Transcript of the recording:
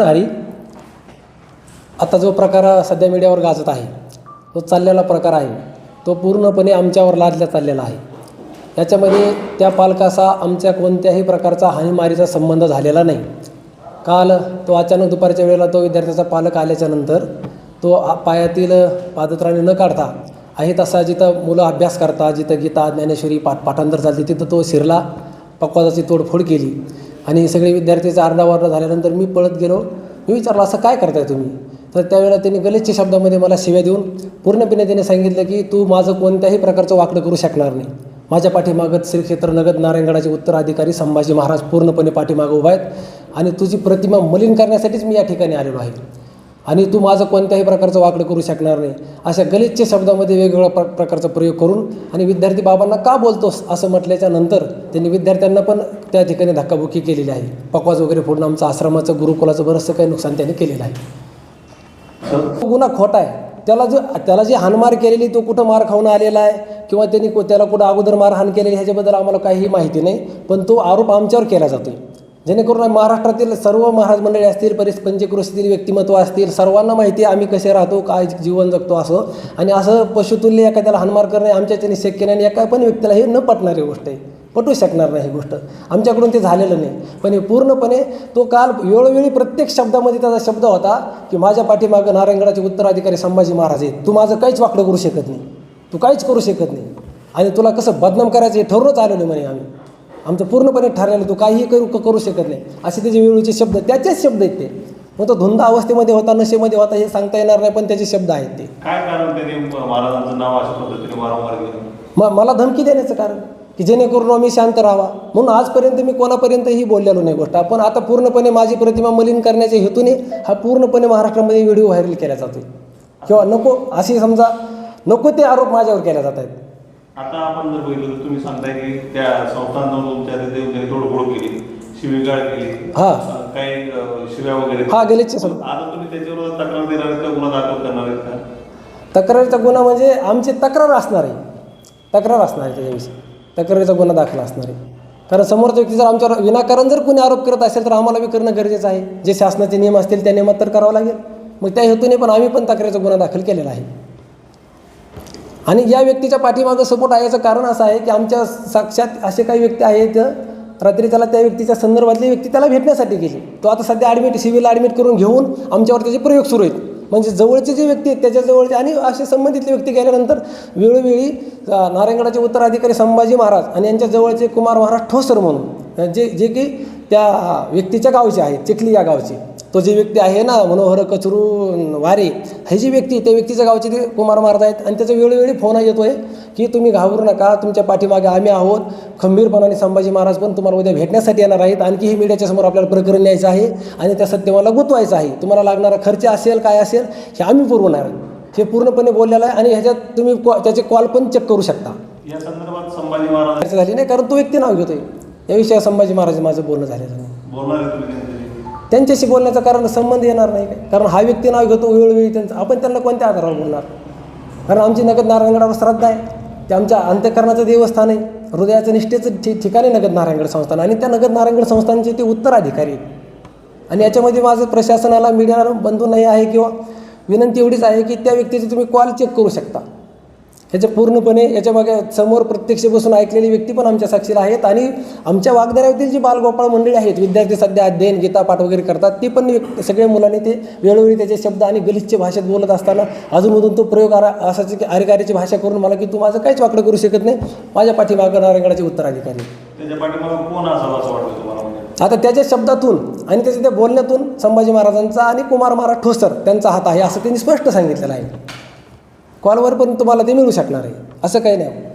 हरी आता जो प्रकार सध्या मीडियावर गाजत आहे तो चाललेला प्रकार आहे तो पूर्णपणे आमच्यावर लादला चाललेला आहे. याच्यामध्ये त्या पालकाचा आमच्या कोणत्याही प्रकारचा हानीमारीचा संबंध झालेला नाही. काल तो अचानक दुपारच्या वेळेला तो विद्यार्थ्याचा पालक आल्याच्यानंतर तो पायातील पादत्राणे न काढता आहे तसा जिथं मुलं अभ्यास करता जिथं गीता ज्ञानेश्वरी पाठ पाठांतर चालते तिथं तो शिरला पक्वादाची तोडफोड केली. आणि सगळे विद्यार्थ्याचा आरडाओरडा झाल्यानंतर मी पळत गेलो. मी विचारलं असं काय करताय तुम्ही? तर त्यावेळेला त्यांनी गलिच्छ शब्दामध्ये मला शिव्या देऊन पूर्णपणे त्याने सांगितलं की तू माझं कोणत्याही प्रकारचं वाकडं करू शकणार नाही. माझ्या पाठीमागत श्रीक्षेत्र नगद नारायणगडाचे उत्तराधिकारी संभाजी महाराज पूर्णपणे पाठीमागं उभा आहेत आणि तुझी प्रतिमा मलिन करण्यासाठीच मी या ठिकाणी आलेलो आहे. आणि तू माझं कोणत्याही प्रकारचं वाकडं करू शकणार नाही. अशा गलिच्छ शब्दामध्ये वेगवेगळ्या प्र प्रकारचा प्रयोग करून आणि विद्यार्थी बाबांना का बोलतोस असं म्हटल्याच्या नंतर त्यांनी विद्यार्थ्यांना पण त्या ठिकाणी धक्काबुक्की केलेली आहे. पकवाज वगैरे फोडून आमचं आश्रमाचं गुरुकुलाचं बरंचसं काही नुकसान त्यांनी केलेलं आहे. तो गुन्हा खोटा आहे. त्याला जो त्याला जी हानमार केलेली तो कुठं मार खाऊन आलेला आहे किंवा त्यांनी त्याला कुठं अगोदर मारहाण केलेली ह्याच्याबद्दल आम्हाला काहीही माहिती नाही पण तो आरोप आमच्यावर केला जातोय. जेणेकरून महाराष्ट्रातील सर्व महाराज मंडळी असतील परिस पंचकृषीतील व्यक्तिमत्व असतील सर्वांना माहिती आहे आम्ही कसे राहतो काय जीवन जगतो असं. आणि असं पशुतुल्य एखाद्याला हानमार करणे आमच्याच्याने शक्य नाही आणि एका पण व्यक्तीला हे न पटणारी गोष्ट आहे. पटू शकणार नाही ही गोष्ट. आमच्याकडून ते झालेलं नाही. पण हे पूर्णपणे तो काल वेळोवेळी प्रत्येक शब्दामध्ये त्याचा शब्द होता की माझ्या पाठीमागं नारायणगडाचे उत्तराधिकारी संभाजी महाराज आहेत. तू माझं काहीच वाकडं करू शकत नाही. तू काहीच करू शकत नाही. आणि तुला कसं बदनाम करायचं हे ठरवूनच आलेलो म्हणे आम्ही. आमचं पूर्णपणे ठरलेलं तू काहीही करू करू शकत नाही. असे त्याचे वेळोवेळीचे शब्द त्याचेच शब्द आहेत ते. मग तो धुंद अवस्थेमध्ये होता नशेमध्ये होता हे सांगता येणार नाही पण त्याचे शब्द आहेत ते. काय कारण महाराजांचं नाव अशा पद्धतीने वारंवार मला धमकी देण्याचं कारण की जेणेकरून आम्ही शांत राहावा. म्हणून आजपर्यंत मी कोणापर्यंतही बोललेलो नाही गोष्ट. आपण आता पूर्णपणे माझी प्रतिमा मलिन करण्याच्या हेतूने हा पूर्णपणे महाराष्ट्रामध्ये व्हिडिओ व्हायरल केला जातो किंवा नको अशी समजा नको ते आरोप माझ्यावर केले जात आहेत. आता आपण जर बघितलं तर तुम्ही सांगताय की त्या संस्थांना तुमच्या तिथे तोडफोड केली शिवीगाळ केली. हा. काही शिव्या वगैरे. हा गेलेच सर आता तुम्ही त्याच्यावर तक्रार देणार आहेत का? गुन्हा दाखल करणार आहेत का? तक्रारीचा गुन्हा म्हणजे आमची तक्रार असणार आहे. तक्रार असणार आहे त्याच्याविषयी. तक्रारीचा गुन्हा दाखल असणार आहे. कारण समोरचा व्यक्ती जर आमच्यावर विनाकारण जर कोणी आरोप करत असेल तर आम्हाला बी करणं गरजेचं आहे. जे शासनाचे नियम असतील त्या नियमात तर करावं लागेल. मग त्या हेतूने पण आम्ही पण तक्रारीचा गुन्हा दाखल केलेला आहे. आणि या व्यक्तीच्या पाठीमागं सपोर्ट आहे याचं कारण असं आहे की आमच्या साक्षात असे काही व्यक्ती आहेत रात्री त्याला त्या व्यक्तीच्या संदर्भातली व्यक्ती त्याला भेटण्यासाठी गेली. तो आता सध्या ॲडमिट सिव्हिल ॲडमिट करून घेऊन आमच्यावर त्याचे प्रयोग सुरू आहेत. म्हणजे जवळचे जे व्यक्ती आहेत त्याच्याजवळचे आणि असे संबंधितले व्यक्ती गेल्यानंतर वेळोवेळी नारायणगडाचे उत्तराधिकारी संभाजी महाराज आणि यांच्या जवळचे कुमार महाराज ठोसर म्हणून जे जे की त्या व्यक्तीच्या गावचे आहेत चिखली या गावचे. तो जे व्यक्ती आहे ना मनोहर कचरू वारे हे जी व्यक्ती त्या व्यक्तीच्या गावचे ते कुमार महाराज आहेत. आणि त्याचा वेळोवेळी फोन येतो आहे की तुम्ही घाबरू नका तुमच्या पाठीमागे आम्ही आहोत. खंबीरपणाने संभाजी महाराज पण तुम्हाला उद्या भेटण्यासाठी येणार आहेत. आणखी ही मीडियाच्या समोर आपल्याला प्रकरण न्यायचं आहे आणि त्या सत्यमाला गुंतवायचं आहे. तुम्हाला लागणारा खर्च असेल काय असेल हे आम्ही पुरवणार. हे पूर्णपणे बोललेलं आहे आणि ह्याच्यात तुम्ही कॉ त्याचे कॉल पण चेक करू शकता. या संदर्भात संभाजी महाराज झाली नाही कारण तो व्यक्ती नाव घेतोय. या विषयावर संभाजी महाराज माझं बोलणं झालेलं नाही. बोलणार आहे तुम्ही त्यांच्याशी बोलण्याचा बोलण्याचं कारण संबंध येणार नाही काय कारण हा व्यक्ती नाव घेतो वेळोवेळी त्यांचं. आपण त्यांना कोणत्या आधारावर बोलणार? कारण आमची नगद नारायणगडावर श्रद्धा आहे. ते आमच्या अंत्यकरणाचं देवस्थान आहे. हृदयाचं निष्ठेचं ठि ठिकाणी नगद नारायणगड संस्थान आणि त्या नगद नारायणगड संस्थानचे ते उत्तराधिकारी आहेत. आणि याच्यामध्ये माझं प्रशासनाला मीडियाला बंधू नाही आहे किंवा विनंती एवढीच आहे की त्या व्यक्तीचे तुम्ही कॉल चेक करू शकता. ह्याच्या पूर्णपणे याच्या मागे समोर प्रत्यक्ष बसून ऐकलेली व्यक्ती पण आमच्या साक्षीला आहेत. आणि आमच्या वागदाऱ्यातील जी बालगोपाळ मंडळी आहेत विद्यार्थी सध्या अध्ययन गीतापाठ वगैरे करतात ते पण सगळ्या मुलांनी ते वेळोवेळी त्याचे शब्द आणि गलिच्छ भाषेत बोलत असताना अजूनमधून तो प्रयोग आरा असाची की अरेकारीची भाषा करून मला की तू माझं काहीच वाकडं करू शकत नाही माझ्या पाठीमागं नारायणगडाचे उत्तराधिकारी म्हणजे? आता त्याच्या शब्दातून आणि त्याच्या त्या बोलण्यातून संभाजी महाराजांचा आणि कुमार महाराज ठोसर त्यांचा हात आहे असं त्यांनी स्पष्ट सांगितलेलं आहे. कॉलवर पण तुम्हाला ते मिळू शकणार आहे. असं काही नाही.